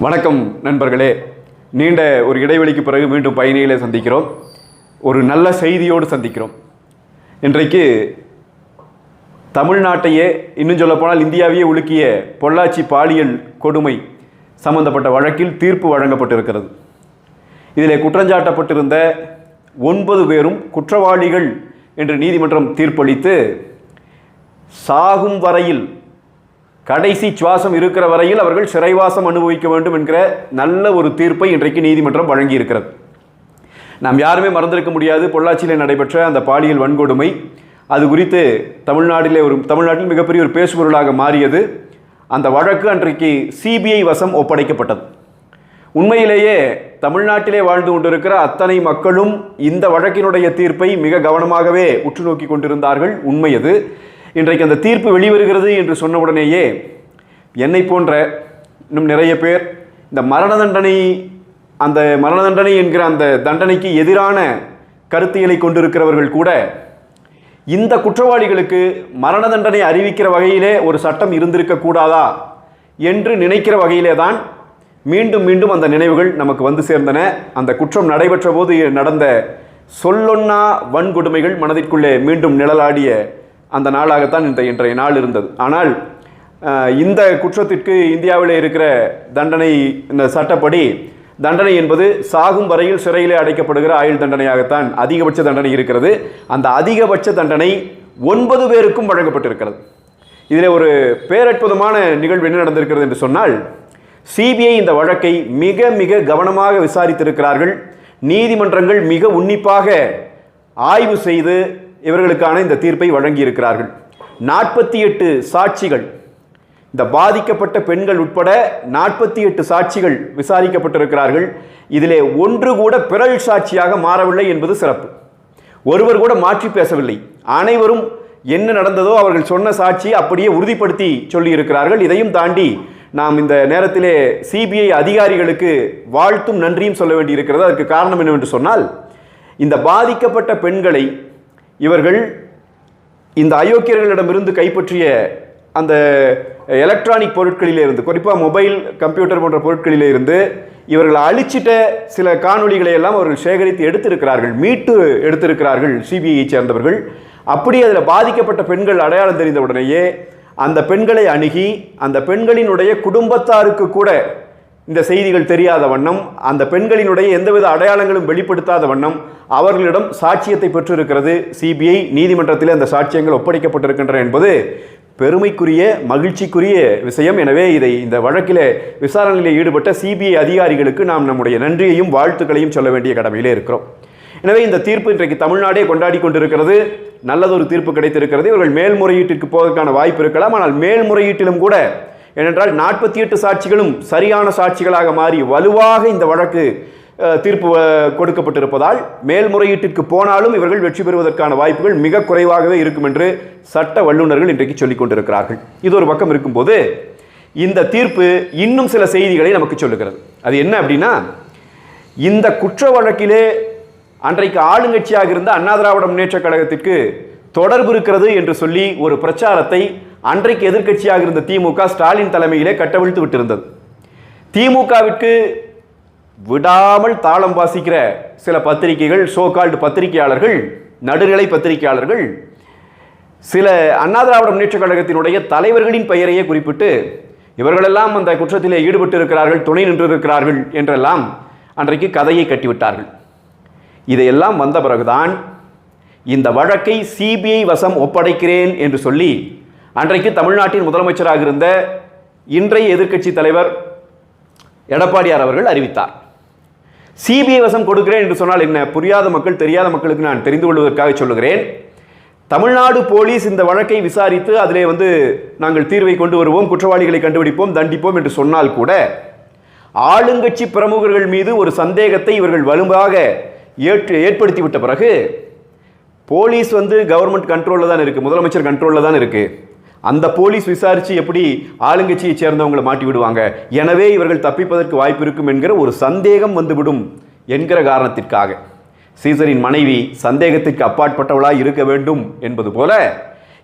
வணக்கம் நண்பர்களே. நீண்ட ஒரு இடைவெளிக்கு பிறகு மீண்டும் பயணிகளை சந்திக்கிறோம். ஒரு நல்ல செய்தியோடு சந்திக்கிறோம். இன்றைக்கு தமிழ்நாட்டையே இன்னும் சொல்லப்போனால் இந்தியாவையே உலுக்கிய பொள்ளாச்சி பாலியல் கொடுமை சம்பந்தப்பட்ட வழக்கில் தீர்ப்பு வழங்கப்பட்டிருக்கிறது. இதில் குற்றஞ்சாட்டப்பட்டிருந்த ஒன்பது பேரும் குற்றவாளிகள் என்று நீதிமன்றம் தீர்ப்பளித்து சாகும் வரையில் கடைசி சுவாசம் இருக்கிற வரையில் அவர்கள் சிறைவாசம் அனுபவிக்க வேண்டும் என்கிற நல்ல ஒரு தீர்ப்பை இன்றைக்கு நீதிமன்றம் வழங்கியிருக்கிறது. நாம் யாருமே மறந்திருக்க முடியாது. பொள்ளாச்சியில் நடைபெற்ற அந்த பாலியல் வன்கொடுமை அது குறித்து தமிழ்நாட்டிலே ஒரு தமிழ்நாட்டில் மிகப்பெரிய ஒரு பேசுபொருளாக மாறியது. அந்த வழக்கு அன்றைக்கு சிபிஐ வசம் ஒப்படைக்கப்பட்டது. உண்மையிலேயே தமிழ்நாட்டிலே வாழ்ந்து கொண்டிருக்கிற அத்தனை மக்களும் இந்த வழக்கினுடைய தீர்ப்பை மிக கவனமாகவே உற்று நோக்கி கொண்டிருந்தார்கள். உண்மை அது. இன்றைக்கு அந்த தீர்ப்பு வெளிவருகிறது என்று சொன்ன உடனேயே என்னை போன்ற இன்னும் நிறைய பேர் இந்த மரண தண்டனை அந்த மரண தண்டனை என்கிற அந்த தண்டனைக்கு எதிரான கருத்தியலை கொண்டிருக்கிறவர்கள் கூட இந்த குற்றவாளிகளுக்கு மரண தண்டனை அறிவிக்கிற வகையிலே ஒரு சட்டம் இருந்திருக்க கூடாதா என்று நினைக்கிற வகையிலே தான் மீண்டும் மீண்டும் அந்த நினைவுகள் நமக்கு வந்து சேர்ந்தன. அந்த குற்றம் நடைபெற்ற போது நடந்த சொல்லொன்னா வன்கொடுமைகள் மனதிற்குள்ளே மீண்டும் நிழலாடிய அந்த நாளாகத்தான் இந்த இன்றைய நாள் இருந்தது. ஆனால் இந்த குற்றத்திற்கு இந்தியாவில் இருக்கிற தண்டனை இந்த சட்டப்படி தண்டனை என்பது சாகும் வரையில் சிறையிலே அடைக்கப்படுகிற ஆயுள் தண்டனையாகத்தான் அதிகபட்ச தண்டனை இருக்கிறது. அந்த அதிகபட்ச தண்டனை ஒன்பது பேருக்கும் வழங்கப்பட்டிருக்கிறது. இதில் ஒரு பேரற்புதமான நிகழ்வு என்ன நடந்திருக்கிறது என்று சொன்னால் சிபிஐ இந்த வழக்கை மிக மிக கவனமாக விசாரித்திருக்கிறார்கள். நீதிமன்றங்கள் மிக உன்னிப்பாக ஆய்வு செய்து இவர்களுக்கான இந்த தீர்ப்பை வழங்கியிருக்கிறார்கள். நாற்பத்தி எட்டு சாட்சிகள். இந்த பாதிக்கப்பட்ட பெண்கள் உட்பட நாற்பத்தி எட்டு சாட்சிகள் விசாரிக்கப்பட்டிருக்கிறார்கள். இதிலே ஒன்று கூட பிறல் சாட்சியாக மாறவில்லை என்பது சிறப்பு. ஒருவர் கூட மாற்றி பேசவில்லை. அனைவரும் என்ன நடந்ததோ அவர்கள் சொன்ன சாட்சியை அப்படியே உறுதிப்படுத்தி சொல்லியிருக்கிறார்கள். இதையும் தாண்டி நாம் இந்த நேரத்திலே சிபிஐ அதிகாரிகளுக்கு வாழ்த்தும் நன்றியும் சொல்ல வேண்டியிருக்கிறது. அதற்கு காரணம் என்னவென்று சொன்னால் இந்த பாதிக்கப்பட்ட பெண்களை இவர்கள் இந்த அயோக்கியர்களிடமிருந்து கைப்பற்றிய அந்த எலக்ட்ரானிக் பொருட்களிலே இருந்து குறிப்பாக மொபைல் கம்ப்யூட்டர் போன்ற பொருட்களிலே இருந்து இவர்கள் அழிச்சிட்ட சில காணொளிகளை எல்லாம் அவர்கள் சேகரித்து எடுத்திருக்கிறார்கள் மீட்டு எடுத்திருக்கிறார்கள் சிபிஐயை சேர்ந்தவர்கள். அப்படி அதில் பாதிக்கப்பட்ட பெண்கள் அடையாளம் தெரிந்த உடனேயே அந்த பெண்களை அணுகி அந்த பெண்களினுடைய குடும்பத்தாருக்கு கூட இந்த செய்திகள் தெரியாத வண்ணம் அந்த பெண்களினுடைய எந்தவித அடையாளங்களும் வெளிப்படுத்தாத வண்ணம் அவர்களிடம் சாட்சியத்தை பெற்றிருக்கிறது. சிபிஐ நீதிமன்றத்தில் அந்த சாட்சியங்கள் ஒப்படைக்கப்பட்டிருக்கின்றன என்பது பெருமைக்குரிய மகிழ்ச்சிக்குரிய விஷயம். எனவே இதை இந்த வழக்கில் விசாரணையில் ஈடுபட்ட சிபிஐ அதிகாரிகளுக்கு நாம் நம்முடைய நன்றியையும் வாழ்த்துக்களையும் சொல்ல வேண்டிய கடமையிலே இருக்கிறோம். எனவே இந்த தீர்ப்பு இன்றைக்கு தமிழ்நாடே கொண்டாடி கொண்டிருக்கிறது. நல்லதொரு தீர்ப்பு கிடைத்திருக்கிறது. இவர்கள் மேல்முறையீட்டிற்கு போவதற்கான வாய்ப்பு இருக்கலாம். ஆனால் மேல்முறையீட்டிலும் கூட ஏனென்றால் நாற்பத்தி எட்டு சாட்சிகளும் சரியான சாட்சிகளாக மாறி வலுவாக இந்த வழக்கு தீர்ப்பு கொடுக்கப்பட்டிருப்பதால் மேல்முறையீட்டிற்கு போனாலும் இவர்கள் வெற்றி பெறுவதற்கான வாய்ப்புகள் மிக குறைவாகவே இருக்கும் என்று சட்ட வல்லுநர்கள் இன்றைக்கு சொல்லிக் கொண்டிருக்கிறார்கள். இது ஒரு பக்கம் இருக்கும்போது இந்த தீர்ப்பு இன்னும் சில செய்திகளை நமக்கு சொல்லுகிறது. அது என்ன அப்படின்னா இந்த குற்ற வழக்கிலே அன்றைக்கு ஆளுங்கட்சியாக இருந்த அண்ணா திராவிட முன்னேற்றக் கழகத்திற்கு தொடர்பு இருக்கிறது என்று சொல்லி ஒரு பிரச்சாரத்தை அன்றைக்கு எதிர்க்கட்சியாக இருந்த திமுக ஸ்டாலின் தலைமையிலே கட்டவிழ்த்து விட்டிருந்தது. திமுகவிற்கு விடாமல் தாளம் வாசிக்கிற சில பத்திரிகைகள் சோகால்டு பத்திரிகையாளர்கள் நடுநிலை பத்திரிகையாளர்கள் சில அண்ணா திராவிட முன்னேற்றக் கழகத்தினுடைய தலைவர்களின் பெயரையே குறிப்பிட்டு இவர்களெல்லாம் அந்த குற்றத்திலே ஈடுபட்டு இருக்கிறார்கள் துணை நின்றிருக்கிறார்கள் என்றெல்லாம் அன்றைக்கு கதையை கட்டிவிட்டார்கள். இதையெல்லாம் வந்த பிறகுதான் இந்த வழக்கை சிபிஐ வசம் ஒப்படைக்கிறேன் என்று சொல்லி அன்றைக்கு தமிழ்நாட்டின் முதலமைச்சராக இருந்த இன்றைய எதிர்க்கட்சி தலைவர் எடப்பாடியார் அவர்கள் அறிவித்தார். சிபிஐ வசம் கொடுக்கிறேன் என்று சொன்னால் என்ன? புரியாத மக்கள் தெரியாத மக்களுக்கு நான் தெரிந்து கொள்வதற்காக சொல்லுகிறேன். தமிழ்நாடு போலீஸ் இந்த வழக்கை விசாரித்து அதிலே வந்து நாங்கள் தீர்வை கொண்டு வருவோம் குற்றவாளிகளை கண்டுபிடிப்போம் தண்டிப்போம் என்று சொன்னால் கூட ஆளுங்கட்சி பிரமுகர்கள் மீது ஒரு சந்தேகத்தை இவர்கள் வலுவாக ஏற்று ஏற்படுத்திவிட்ட பிறகு போலீஸ் வந்து கவர்மெண்ட் கண்ட்ரோலில் தான் இருக்குது முதலமைச்சர் கண்ட்ரோலில் தான் இருக்குது அந்த போலீஸ் விசாரித்து எப்படி ஆளுங்கட்சியை சேர்ந்தவங்களை மாட்டி விடுவாங்க? எனவே இவர்கள் தப்பிப்பதற்கு வாய்ப்பு இருக்கும் என்கிற ஒரு சந்தேகம் வந்துவிடும் என்கிற காரணத்திற்காக. சீசரின் மனைவி சந்தேகத்திற்கு அப்பாற்பட்டவளாய் இருக்க வேண்டும் என்பது போல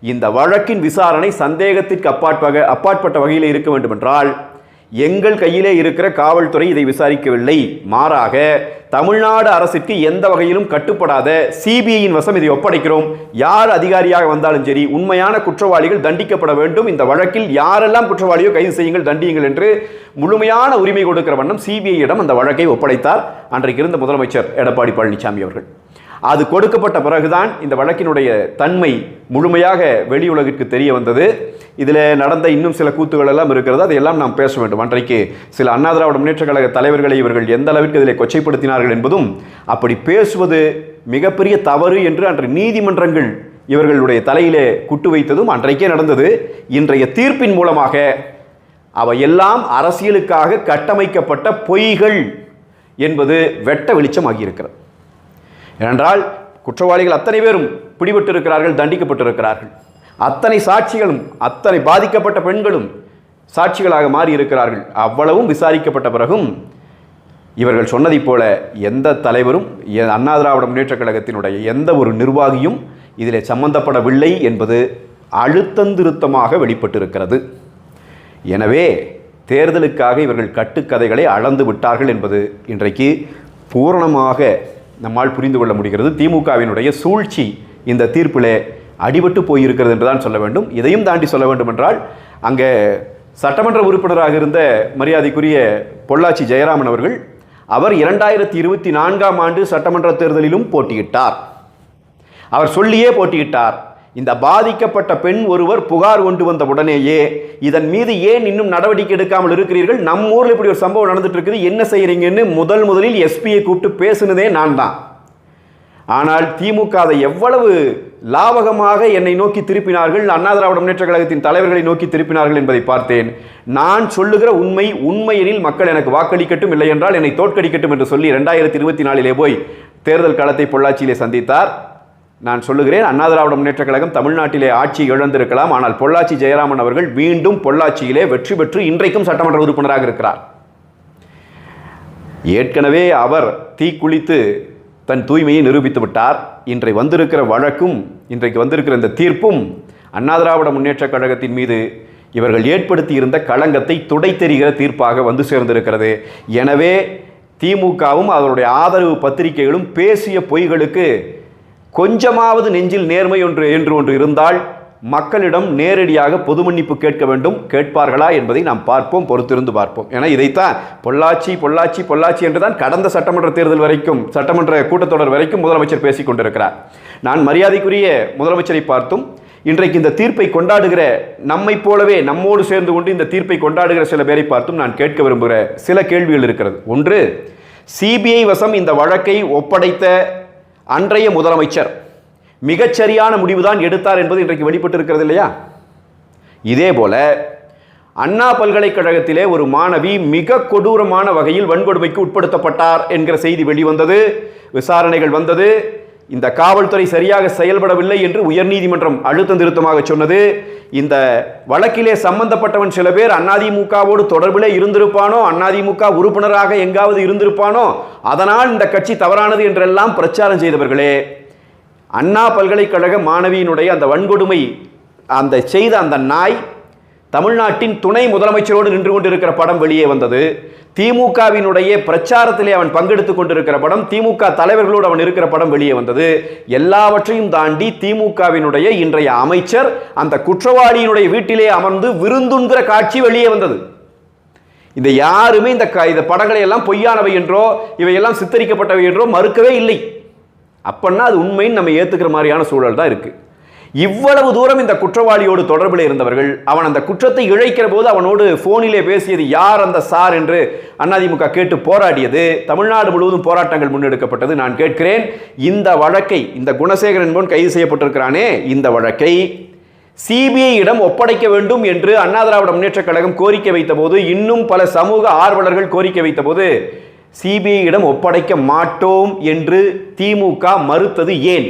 இந்த வழக்கின் விசாரணை சந்தேகத்திற்கு அப்பாற்ப அப்பாற்பட்ட வகையில் இருக்க வேண்டுமென்றால் எங்கள் கையிலே இருக்கிற காவல்துறை இதை விசாரிக்கவில்லை. மாறாக தமிழ்நாடு அரசுக்கு எந்த வகையிலும் கட்டுப்படாத சிபிஐயின் வசம் இதை ஒப்படைக்கிறோம். யார் அதிகாரியாக வந்தாலும் சரி உண்மையான குற்றவாளிகள் தண்டிக்கப்பட வேண்டும். இந்த வழக்கில் யாரெல்லாம் குற்றவாளியோ கைது செய்யுங்கள் தண்டியுங்கள் என்று முழுமையான உரிமை கொடுக்கிற வண்ணம் சிபிஐயிடம் அந்த வழக்கை ஒப்படைத்தார். அன்றைக்கு இருந்த முதலமைச்சர் எடப்பாடி பழனிசாமி அவர்கள். அது கொடுக்கப்பட்ட பிறகுதான் இந்த வழக்கினுடைய தன்மை முழுமையாக வெளி உலகிற்கு தெரிய வந்தது. இதில் நடந்த இன்னும் சில கூத்துகள் எல்லாம் இருக்கிறது. அதையெல்லாம் நாம் பேச வேண்டும். அன்றைக்கு சில அண்ணா திராவிட முன்னேற்ற கழக தலைவர்களை இவர்கள் எந்த அளவிற்கு இதில் கொச்சைப்படுத்தினார்கள் என்பதும் அப்படி பேசுவது மிகப்பெரிய தவறு என்று அன்று நீதிமன்றங்கள் இவர்களுடைய தலையிலே குட்டு வைத்ததும் அன்றைக்கே நடந்தது. இன்றைய தீர்ப்பின் மூலமாக அவையெல்லாம் அரசியலுக்காக கட்டமைக்கப்பட்ட பொய்கள் என்பது வெட்ட வெளிச்சமாகியிருக்கிறது. ஏனென்றால் குற்றவாளிகள் அத்தனை பேரும் பிடிபட்டிருக்கிறார்கள் தண்டிக்கப்பட்டிருக்கிறார்கள். அத்தனை சாட்சிகளும் அத்தனை பாதிக்கப்பட்ட பெண்களும் சாட்சிகளாக மாறி இருக்கிறார்கள் அவ்வளவும் விசாரிக்கப்பட்ட பிறகும் இவர்கள் சொன்னதைப் போல எந்த தலைவரும் எ- அண்ணா திராவிட முன்னேற்றக் கழகத்தினுடைய எந்த ஒரு நிர்வாகியும் இதில் சம்பந்தப்படவில்லை என்பது அழுத்தந்திருத்தமாக வெளிப்பட்டிருக்கிறது. எனவே தேர்தலுக்காக இவர்கள் கட்டுக்கதைகளை அளந்து விட்டார்கள் என்பது இன்றைக்கு பூரணமாக நம்மால் புரிந்து கொள்ள முடிகிறது. திமுகவினுடைய சூழ்ச்சி இந்த தீர்ப்பிலே அடிபட்டு போயிருக்கிறது என்று தான் சொல்ல வேண்டும். இதையும் தாண்டி சொல்ல வேண்டும் என்றால் அங்கே சட்டமன்ற உறுப்பினராக இருந்த மரியாதைக்குரிய பொள்ளாச்சி ஜெயராமன் அவர்கள் அவர் இரண்டாயிரத்தி இருபத்தி நான்காம் ஆண்டு சட்டமன்ற தேர்தலிலும் போட்டியிட்டார். அவர் சொல்லியே போட்டியிட்டார். இந்த பாதிக்கப்பட்ட பெண் ஒருவர் புகார் கொண்டு வந்த உடனேயே இதன் மீது ஏன் இன்னும் நடவடிக்கை எடுக்காமல் இருக்கிறீர்கள்? நம்ம ஊரில் இப்படி ஒரு சம்பவம் நடந்துட்டு இருக்குது என்ன செய்கிறீங்கன்னு முதல் முதலில் எஸ்பியை கூப்பிட்டு பேசுனதே நான் தான் ஆனால் திமுக அதை எவ்வளவு லாவகமாக என்னை நோக்கி திருப்பினார்கள். அண்ணா திராவிட முன்னேற்ற கழகத்தின் தலைவர்களை நோக்கி திருப்பினார்கள் என்பதை பார்த்தேன். நான் சொல்லுகிற உண்மை உண்மையெனில் மக்கள் எனக்கு வாக்களிக்கட்டும் இல்லை என்றால் என்னை தோற்கடிக்கட்டும் என்று சொல்லி ரெண்டாயிரத்தி இருபத்தி நாலிலே போய் தேர்தல் களத்தை பொள்ளாச்சியிலே சந்தித்தார். நான் சொல்லுகிறேன் அண்ணா திராவிட முன்னேற்ற கழகம் தமிழ்நாட்டிலே ஆட்சி இழந்திருக்கலாம். ஆனால் பொள்ளாச்சி ஜெயராமன் அவர்கள் மீண்டும் பொள்ளாச்சியிலே வெற்றி பெற்று இன்றைக்கும் சட்டமன்ற உறுப்பினராக இருக்கிறார். ஏற்கனவே அவர் தீக்குளித்து தன் தூய்மையை நிரூபித்து விட்டார். இன்றை வந்திருக்கிற வழக்கும் இன்றைக்கு வந்திருக்கிற இந்த தீர்ப்பும் அண்ணா திராவிட முன்னேற்றக் கழகத்தின் மீது இவர்கள் ஏற்படுத்தி இருந்த களங்கத்தை துடைத்தெறிகிற தீர்ப்பாக வந்து சேர்ந்திருக்கிறது. எனவே திமுகவும் அவருடைய ஆதரவு பத்திரிகைகளும் பேசிய பொய்களுக்கு கொஞ்சமாவது நெஞ்சில் நேர்மை ஒன்று என்று ஒன்று இருந்தால் மக்களிடம் நேரடியாக பொது மன்னிப்பு கேட்க வேண்டும் கேட்பார்களா என்பதை நாம் பார்ப்போம் பொறுத்திருந்து பார்ப்போம். ஏன்னா இதைத்தான் பொள்ளாச்சி பொள்ளாச்சி பொள்ளாச்சி என்று தான் கடந்த சட்டமன்ற தேர்தல் வரைக்கும் சட்டமன்ற கூட்டத்தொடர் வரைக்கும் முதலமைச்சர் பேசிக் கொண்டிருக்கிறார். நான் மரியாதைக்குரிய முதலமைச்சரை பார்த்தும் இன்றைக்கு இந்த தீர்ப்பை கொண்டாடுகிற நம்மைப் போலவே நம்மோடு சேர்ந்து கொண்டு இந்த தீர்ப்பை கொண்டாடுகிற சில பேரை பார்த்தும் நான் கேட்க விரும்புகிற சில கேள்விகள் இருக்கிறது. ஒன்று சிபிஐ வசம் இந்த வழக்கை ஒப்படைத்த அன்றைய முதலமைச்சர் மிகச்சரியான முடிவுதான் எடுத்தார் என்பது இன்றைக்கு வெளிப்பட்டிருக்கிறது இல்லையா? இதே போல அண்ணா பல்கலைக்கழகத்திலே ஒரு மாணவி மிக கொடூரமான வகையில் வன்கொடுமைக்கு உட்படுத்தப்பட்டார் என்கிற செய்தி வெளிவந்தது விசாரணைகள் வந்தது. இந்த காவல்துறை சரியாக செயல்படவில்லை என்று உயர்நீதிமன்றம் அழுத்தம் திருத்தமாக சொன்னது. இந்த வழக்கிலே சம்பந்தப்பட்டவன் சில பேர் அதிமுகவோடு தொடர்பிலே இருந்திருப்பானோ அதிமுக உறுப்பினராக எங்காவது இருந்திருப்பானோ அதனால் இந்த கட்சி தவறானது என்றெல்லாம் பிரச்சாரம் செய்தவர்களே. அண்ணா பல்கலைக்கழக மாணவியினுடைய அந்த வன்கொடுமை அந்த செய்த அந்த நாய் தமிழ்நாட்டின் துணை முதலமைச்சரோடு நின்று கொண்டிருக்கிற படம் வெளியே வந்தது. திமுகவினுடைய பிரச்சாரத்திலே அவன் பங்கெடுத்துக் கொண்டிருக்கிற படம் திமுக தலைவர்களோடு அவன் இருக்கிற படம் வெளியே வந்தது. எல்லாவற்றையும் தாண்டி திமுகவினுடைய இன்றைய அமைச்சர் அந்த குற்றவாளியினுடைய வீட்டிலே அமர்ந்து விருந்துங்கிற காட்சி வெளியே வந்தது. இந்த யாருமே இந்த க- இந்த படங்களை எல்லாம் பொய்யானவை என்றோ இவையெல்லாம் சித்தரிக்கப்பட்டவை என்றோ மறுக்கவே இல்லை. அப்பன்னா அது உண்மைன்னு நம்ம ஏற்றுக்கிற மாதிரியான சூழல் தான் இருக்குது இவ்வளவு தூரம் இந்த குற்றவாளியோடு தொடர்பில் இருந்தவர்கள் அவன் அந்த குற்றத்தை இழைக்கிற போது அவனோடு ஃபோனிலே பேசியது யார் அந்த சார் என்று அதிமுக கேட்டு போராடியது. தமிழ்நாடு முழுவதும் போராட்டங்கள் முன்னெடுக்கப்பட்டது நான் கேட்கிறேன். இந்த வழக்கை இந்த குணசேகரன் என்பவன் கைது செய்யப்பட்டிருக்கிறானே இந்த வழக்கை சிபிஐயிடம் ஒப்படைக்க வேண்டும் என்று அண்ணா திராவிட முன்னேற்றக் கழகம் கோரிக்கை வைத்தபோது இன்னும் பல சமூக ஆர்வலர்கள் கோரிக்கை வைத்தபோது சிபிஐயிடம் ஒப்படைக்க மாட்டோம் என்று திமுக மறுத்தது ஏன்?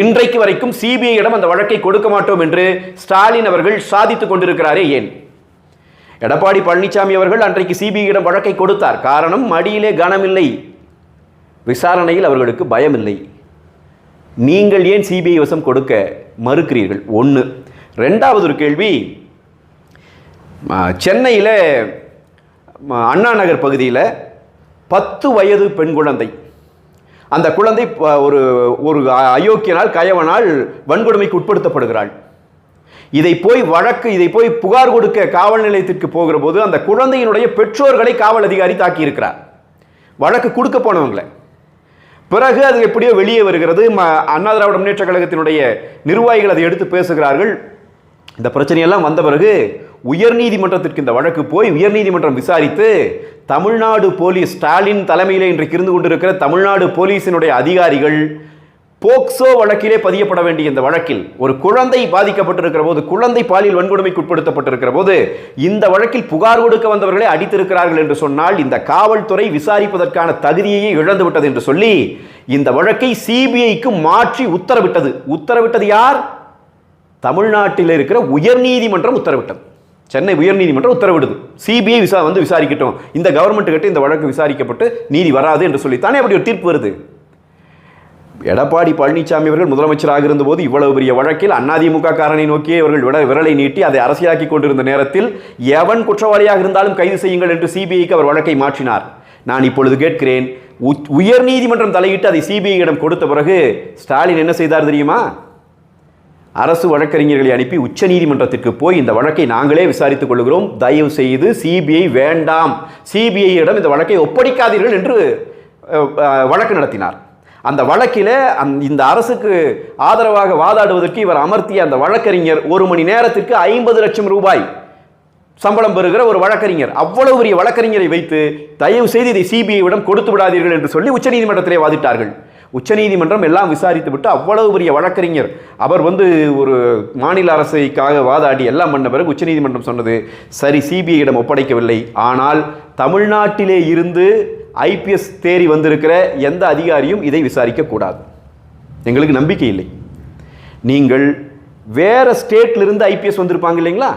இன்றைக்கு வரைக்கும் சிபிஐயிடம் அந்த வழக்கை கொடுக்க மாட்டோம் என்று ஸ்டாலின் அவர்கள் சாதித்துக் கொண்டிருக்கிறாரே ஏன்? எடப்பாடி பழனிசாமி அவர்கள் அன்றைக்கு சிபிஐயிடம் வழக்கை கொடுத்தார். காரணம் மடியிலே கனமில்லை. விசாரணையில் அவர்களுக்கு பயமில்லை. நீங்கள் ஏன் சிபிஐ வசம் கொடுக்க மறுக்கிறீர்கள்? ஒன்று ரெண்டாவது ஒரு கேள்வி சென்னையில் அண்ணா நகர் பகுதியில் பத்து வயது பெண் குழந்தை. அந்த குழந்தை ப- ஒரு ஒரு அயோக்கியனால் கயவனால் வன்கொடுமைக்கு உட்படுத்தப்படுகிறாள். இதை போய் வழக்கு இதை போய் புகார் கொடுக்க காவல் நிலையத்திற்கு போகிற போது அந்த குழந்தையினுடைய பெற்றோர்களை காவல் அதிகாரி தாக்கியிருக்கிறார். வழக்கு கொடுக்க போனவங்களை. பிறகு அது எப்படியோ வெளியே வருகிறது. ம அண்ணா திராவிட முன்னேற்ற கழகத்தினுடைய நிர்வாகிகள் அதை எடுத்து பேசுகிறார்கள். இந்த பிரச்சனையெல்லாம் வந்த பிறகு உயர்நீதிமன்றத்திற்கு இந்த வழக்கு போய் உயர்நீதிமன்றம் விசாரித்து தமிழ்நாடு போலீஸ் ஸ்டாலின் தலைமையிலே இன்றைக்கு இருந்து கொண்டிருக்கிற தமிழ்நாடு போலீசினுடைய அதிகாரிகள் போக்சோ வழக்கிலே பதியப்பட வேண்டிய இந்த வழக்கில் ஒரு குழந்தை பாதிக்கப்பட்டிருக்கிற போது குழந்தை பாலியல் வன்கொடுமைக்கு உட்படுத்தப்பட்டிருக்கிற போது இந்த வழக்கில் புகார் கொடுக்க வந்தவர்களை அடித்திருக்கிறார்கள் என்று சொன்னால் இந்த காவல்துறை விசாரிப்பதற்கான தகுதியையே இழந்துவிட்டது என்று சொல்லி இந்த வழக்கை சிபிஐக்கு மாற்றி உத்தரவிட்டது. உத்தரவிட்டது யார்? தமிழ்நாட்டில் இருக்கிற உயர்நீதிமன்றம் உத்தரவிட்டது. சென்னை உயர்நீதிமன்றம் உத்தரவிடுது. சிபிஐ விசா வந்து விசாரிக்கட்டும். இந்த கவர்மெண்ட் கிட்ட இந்த வழக்கு விசாரிக்கப்பட்டு நீதி வராது என்று சொல்லித்தானே அப்படி ஒரு தீர்ப்பு வருது. எடப்பாடி பழனிசாமி அவர்கள் முதலமைச்சராக இருந்தபோது இவ்வளவு பெரிய வழக்கில் அதிமுக காரனை நோக்கியே இவர்கள் விட விரலை நீட்டி அதை அரசியலாக்கி கொண்டிருந்த நேரத்தில் எவன் குற்றவாளியாக இருந்தாலும் கைது செய்யுங்கள் என்று சிபிஐக்கு அவர் வழக்கை மாற்றினார். நான் இப்பொழுது கேட்கிறேன் உயர்நீதிமன்றம் தலையிட்டு அதை சிபிஐயிடம் கொடுத்த பிறகு ஸ்டாலின் என்ன செய்தார் தெரியுமா? அரசு வழக்கறிஞர்களை அனுப்பி உச்சநீதிமன்றத்திற்கு போய் இந்த வழக்கை நாங்களே விசாரித்துக் கொள்கிறோம் தயவு செய்து சிபிஐ வேண்டாம். சிபிஐயிடம் இந்த வழக்கை ஒப்படைக்காதீர்கள் என்று வழக்கு நடத்தினார். அந்த வழக்கில் அந் இந்த அரசுக்கு ஆதரவாக வாதாடுவதற்கு இவர் அமர்த்திய அந்த வழக்கறிஞர் ஒரு மணி நேரத்திற்கு ஐம்பது லட்சம் ரூபாய் சம்பளம் பெறுகிற ஒரு வழக்கறிஞர். அவ்வளவு பெரிய வழக்கறிஞரை வைத்து தயவு செய்து இதை சிபிஐவிடம் கொடுத்து விடாதீர்கள் என்று சொல்லி உச்சநீதிமன்றத்திலே வாதிட்டார்கள். உச்சநீதிமன்றம் எல்லாம் விசாரித்து விட்டு அவ்வளவு பெரிய வழக்கறிஞர். அவர் வந்து ஒரு மாநில அரசுக்காக வாதாடி எல்லாம் பண்ண பிறகு உச்சநீதிமன்றம் சொன்னது சரி சிபிஐயிடம் ஒப்படைக்கவில்லை. ஆனால் தமிழ்நாட்டிலே இருந்து ஐபிஎஸ் தேறி வந்திருக்கிற எந்த அதிகாரியும் இதை விசாரிக்க கூடாது. எங்களுக்கு நம்பிக்கை இல்லை. நீங்கள் வேற ஸ்டேட்ல இருந்து ஐபிஎஸ் வந்திருப்பாங்க இல்லைங்களா?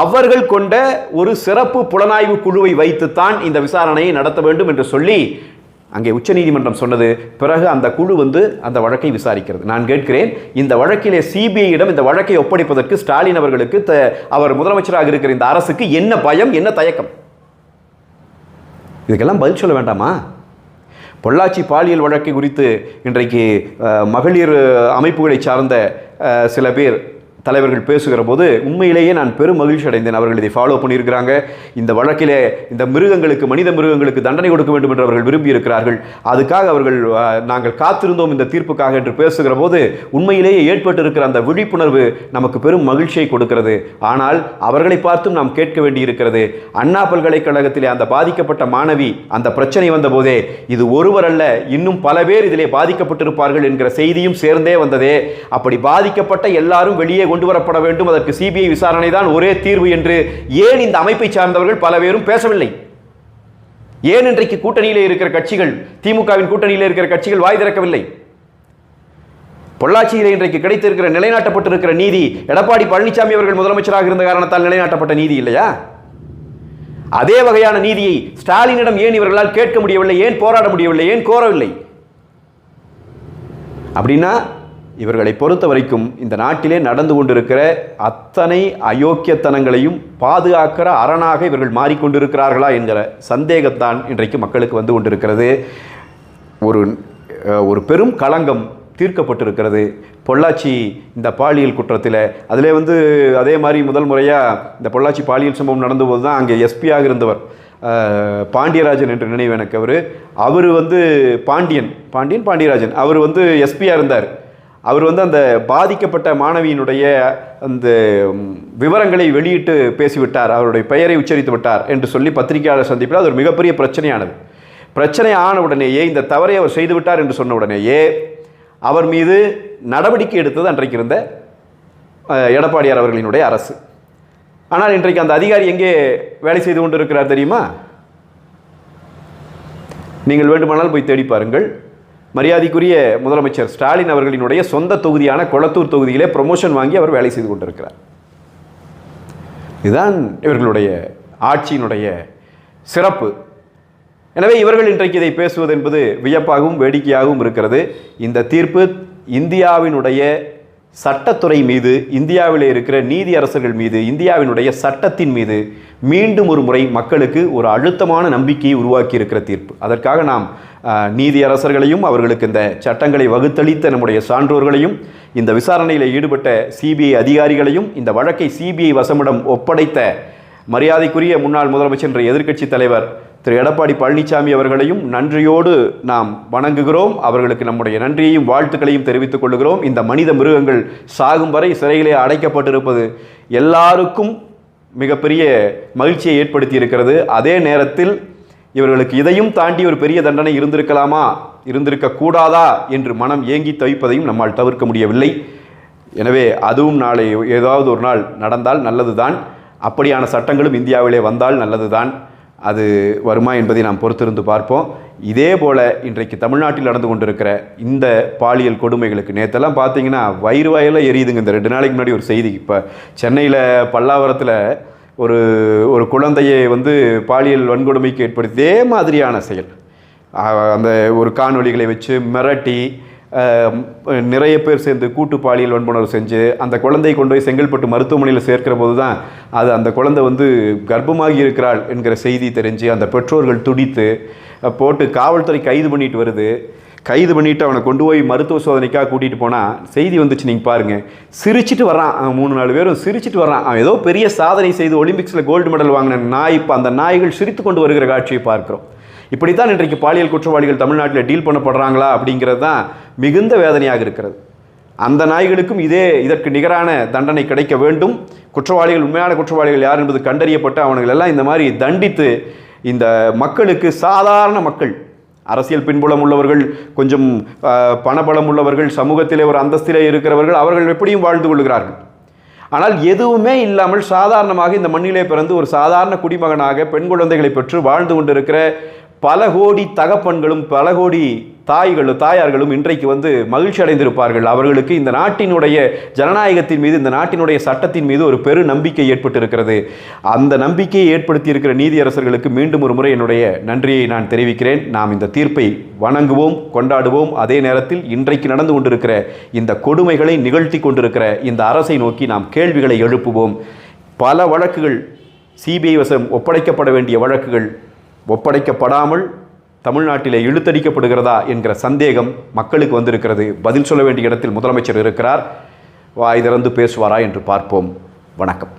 அவர்கள் கொண்ட ஒரு சிறப்பு புலனாய்வு குழுவை வைத்துத்தான் இந்த விசாரணையை நடத்த வேண்டும் என்று சொல்லி அங்கே உச்சநீதிமன்றம் சொன்னது பிறகு அந்த குழு வந்து அந்த வழக்கை விசாரிக்கிறது. நான் கேட்கிறேன் இந்த வழக்கிலே சிபிஐயிடம் இந்த வழக்கை ஒப்படைப்பதற்கு ஸ்டாலின் அவர்களுக்கு த- அவர் முதலமைச்சராக இருக்கிற இந்த அரசுக்கு என்ன பயம் என்ன தயக்கம்? இதுக்கெல்லாம் பதில் சொல்ல வேண்டாமா? பொள்ளாச்சி பாலியல் வழக்கு குறித்து இன்றைக்கு மகளிர் அமைப்புகளை சார்ந்த சில பேர் தலைவர்கள் பேசுகிற போது உண்மையிலேயே நான் பெரும் மகிழ்ச்சி அடைந்தேன். அவர்கள் இதை ஃபாலோ பண்ணியிருக்கிறாங்க. இந்த வழக்கிலே இந்த மிருகங்களுக்கு மனித மிருகங்களுக்கு தண்டனை கொடுக்க வேண்டும் என்று அவர்கள் விரும்பி இருக்கிறார்கள் அதுக்காக அவர்கள் நாங்கள் காத்திருந்தோம் இந்த தீர்ப்புக்காக என்று பேசுகிற போது உண்மையிலேயே ஏற்பட்டிருக்கிற அந்த விழிப்புணர்வு நமக்கு பெரும் மகிழ்ச்சியை கொடுக்கிறது. ஆனால் அவர்களை பார்த்தும் நாம் கேட்க வேண்டியிருக்கிறது. அண்ணா பல்கலைக்கழகத்திலே அந்த பாதிக்கப்பட்ட மாணவி அந்த பிரச்சனை வந்தபோதே இது ஒருவர் அல்ல இன்னும் பல பேர் இதிலே பாதிக்கப்பட்டிருப்பார்கள் என்கிற செய்தியும் சேர்ந்தே வந்ததே. அப்படி பாதிக்கப்பட்ட எல்லாரும் வெளியே கொண்டு வரப்பட வேண்டும். அதற்கு சிபிஐ விசாரணை தான் ஒரே தீர்வு என்று ஏன் இந்த அமைப்பை சார்ந்தவர்கள் பல பேரும் பேசவில்லை? ஏன் இன்றைக்கு கூட்டணியில் இருக்கிற கட்சிகள் திமுகவின் கூட்டணியில் இருக்கிற கட்சிகள் வாய் திறக்கவில்லை? பொள்ளாச்சியில் இன்றைக்கு கிடைத்திருக்கிற நிலைநாட்டப்பட்டிருக்கிற நீதி எடப்பாடி பழனிசாமி அவர்கள் முதலமைச்சராக இருந்த காரணத்தால் நிலைநாட்டப்பட்ட நீதி இல்லையா? அதே வகையான நீதியை ஸ்டாலினிடம் ஏன் இவர்களால் கேட்க முடியவில்லை? ஏன் போராட முடியவில்லை? ஏன் கோரவில்லை? அப்படின்னா இவர்களை பொறுத்த வரைக்கும் இந்த நாட்டிலே நடந்து கொண்டிருக்கிற அத்தனை அயோக்கியத்தனங்களையும் பாதுகாக்கிற அரணாக இவர்கள் மாறிக்கொண்டிருக்கிறார்களா என்கிற சந்தேகத்தான் இன்றைக்கு மக்களுக்கு வந்து கொண்டிருக்கிறது. ஒரு ஒரு பெரும் களங்கம் தீர்க்கப்பட்டிருக்கிறது. பொள்ளாச்சி இந்த பாலியல் குற்றத்தில். அதிலே வந்து அதே மாதிரி முதல் முறையாக இந்த பொள்ளாச்சி பாலியல் சம்பவம் நடந்தபோது தான் அங்கே எஸ்பியாக இருந்தவர் பாண்டியராஜன் என்று நினைவு எனக்கு அவர். அவர் வந்து பாண்டியன் பாண்டியன் பாண்டியராஜன். அவர் வந்து எஸ்பியாக இருந்தார். அவர் வந்து அந்த பாதிக்கப்பட்ட மாணவியினுடைய அந்த விவரங்களை வெளியிட்டு பேசிவிட்டார். அவருடைய பெயரை உச்சரித்து விட்டார் என்று சொல்லி பத்திரிகையாளர் சந்திப்பில் அது ஒரு மிகப்பெரிய பிரச்சனையானது. பிரச்சனை ஆன உடனேயே இந்த தவறை அவர் செய்துவிட்டார் என்று சொன்ன உடனேயே அவர் மீது நடவடிக்கை எடுத்தது அன்றைக்கு இருந்த எடப்பாடியார் அவர்களினுடைய அரசு. ஆனால் இன்றைக்கு அந்த அதிகாரி எங்கே வேலை செய்து கொண்டிருக்கிறார் தெரியுமா? நீங்கள் வேண்டுமானால் போய் தேடி பாருங்கள். மரியாதைக்குரிய முதலமைச்சர் ஸ்டாலின் அவர்களினுடைய சொந்த தொகுதியான கொளத்தூர் தொகுதியிலே ப்ரொமோஷன் வாங்கி அவர் வேலை செய்து கொண்டிருக்கிறார். இதுதான் இவர்களுடைய ஆட்சியினுடைய சிறப்பு. எனவே இவர்கள் இன்றைக்கு இதை பேசுவது என்பது வியப்பாகவும் வேடிக்கையாகவும் இருக்கிறது. இந்த தீர்ப்பு இந்தியாவினுடைய சட்டத்துறை மீது இந்தியாவில் இருக்கிற நீதி அரசர்கள் மீது இந்தியாவினுடைய சட்டத்தின் மீது மீண்டும் ஒரு முறை மக்களுக்கு ஒரு அழுத்தமான நம்பிக்கையை உருவாக்கி இருக்கிற தீர்ப்பு. அதற்காக நாம் நீதியரசர்களையும் நீதி அரசர்களையும் அவர்களுக்கு இந்த சட்டங்களை வகுத்தளித்த நம்முடைய சான்றோர்களையும் இந்த விசாரணையில் ஈடுபட்ட சிபிஐ அதிகாரிகளையும் இந்த வழக்கை சிபிஐ வசமிடம் ஒப்படைத்த மரியாதைக்குரிய முன்னாள் முதலமைச்சர் என்ற எதிர்க்கட்சித் தலைவர் திரு எடப்பாடி பழனிசாமி அவர்களையும் நன்றியோடு நாம் வணங்குகிறோம். அவர்களுக்கு நம்முடைய நன்றியையும் வாழ்த்துக்களையும் தெரிவித்துக் கொள்கிறோம் இந்த மனித மிருகங்கள் சாகும் வரை சிறையிலே அடைக்கப்பட்டிருப்பது எல்லாருக்கும் மிகப்பெரிய மகிழ்ச்சியை ஏற்படுத்தி இருக்கிறது அதே நேரத்தில் இவர்களுக்கு இதையும் தாண்டி ஒரு பெரிய தண்டனை இருந்திருக்கலாமா? இருந்திருக்க கூடாதா? என்று மனம் ஏங்கி தவிப்பதையும் நம்மால் தவிர்க்க முடியவில்லை. எனவே அதுவும் நாளை ஏதாவது ஒரு நாள் நடந்தால் நல்லதுதான். அப்படியான சட்டங்களும் இந்தியாவிலே வந்தால் நல்லதுதான். அது வருமா என்பதை நாம் பொறுத்திருந்து பார்ப்போம். இதே போல் இன்றைக்கு தமிழ்நாட்டில் நடந்து கொண்டிருக்கிற இந்த பாலியல் கொடுமைகளுக்கு நேற்றெல்லாம் பார்த்தீங்கன்னா வயிறு வாயில எரியுதுங்க. இந்த ரெண்டு நாளைக்கு முன்னாடி ஒரு செய்தி. இப்போ சென்னையில் பல்லாவரத்தில் ஒரு ஒரு குழந்தையை வந்து பாலியல் வன்கொடுமைக்கு ஏற்படுத்தி இதே மாதிரியான செயல். அந்த ஒரு காணொலிகளை வச்சு மிரட்டி நிறைய பேர் சேர்ந்து கூட்டு பாலியல் வன்புணர்வு செஞ்சு அந்த குழந்தையை கொண்டு போய் செங்கல்பட்டு மருத்துவமனையில் சேர்க்கிற போது தான் அது அந்த குழந்தை வந்து கர்ப்பமாகி இருக்கிறாள் என்கிற செய்தி தெரிஞ்சு அந்த பெற்றோர்கள் துடித்து போட்டு காவல்துறை கைது பண்ணிட்டு வருது. கைது பண்ணிட்டு அவனை கொண்டு போய் மருத்துவ சோதனைக்காக கூட்டிகிட்டு போனால் செய்தி வந்துச்சு நீங்கள் பாருங்கள் சிரிச்சிட்டு வர்றான் அவன் மூணு நாலு பேரும் சிரிச்சிட்டு வர்றான். அவன் ஏதோ பெரிய சாதனை செய்து ஒலிம்பிக்ஸில் கோல்டு மெடல் வாங்கின நாய் இப்போ அந்த நாய்கள் சிரித்து கொண்டு வருகிற காட்சியை பார்க்கிறோம். இப்படித்தான் இன்றைக்கு பாலியல் குற்றவாளிகள் தமிழ்நாட்டில் டீல் பண்ணப்படுறாங்களா அப்படிங்கிறது தான் மிகுந்த வேதனையாக இருக்கிறது. அந்த நாய்களுக்கும் இதே இதற்கு நிகரான தண்டனை கிடைக்க வேண்டும். குற்றவாளிகள் உண்மையான குற்றவாளிகள் யார் என்பது கண்டறியப்பட்டு அவனுங்களெல்லாம் இந்த மாதிரி தண்டித்து இந்த மக்களுக்கு சாதாரண மக்கள் அரசியல் பின்புலம் உள்ளவர்கள் கொஞ்சம் பணபலம் உள்ளவர்கள் சமூகத்திலே ஒரு அந்தஸ்திலே இருக்கிறவர்கள் அவர்கள் எப்படியும் வாழ்ந்து கொள்கிறார்கள். ஆனால் எதுவுமே இல்லாமல் சாதாரணமாக இந்த மண்ணிலே பிறந்து ஒரு சாதாரண குடிமகனாக பெண் குழந்தைகளை பெற்று வாழ்ந்து கொண்டிருக்கிற பல கோடி தகப்பன்களும் பல கோடி தாய்களும் தாயார்களும் இன்றைக்கு வந்து மகிழ்ச்சி அடைந்திருப்பார்கள். அவர்களுக்கு இந்த நாட்டினுடைய ஜனநாயகத்தின் மீது இந்த நாட்டினுடைய சட்டத்தின் மீது ஒரு பெரு நம்பிக்கை ஏற்பட்டிருக்கிறது. அந்த நம்பிக்கையை ஏற்படுத்தி இருக்கிற நீதியரசர்களுக்கு மீண்டும் ஒரு முறை என்னுடைய நன்றியை நான் தெரிவிக்கிறேன். நாம் இந்த தீர்ப்பை வணங்குவோம் கொண்டாடுவோம். அதே நேரத்தில் இன்றைக்கு நடந்து கொண்டிருக்கிற இந்த கொடுமைகளை நிகழ்த்தி கொண்டிருக்கிற இந்த அரசை நோக்கி நாம் கேள்விகளை எழுப்புவோம். பல வழக்குகள் சிபிஐ வசம் ஒப்படைக்கப்பட வேண்டிய வழக்குகள் ஒப்படைக்கப்படாமல் தமிழ்நாட்டிலே இழுத்தடிக்கப்படுகிறதா என்கிற சந்தேகம் மக்களுக்கு வந்திருக்கிறது. பதில் சொல்ல வேண்டிய இடத்தில் முதலமைச்சர் இருக்கிறார். வாய் திறந்து பேசுவாரா என்று பார்ப்போம். வணக்கம்.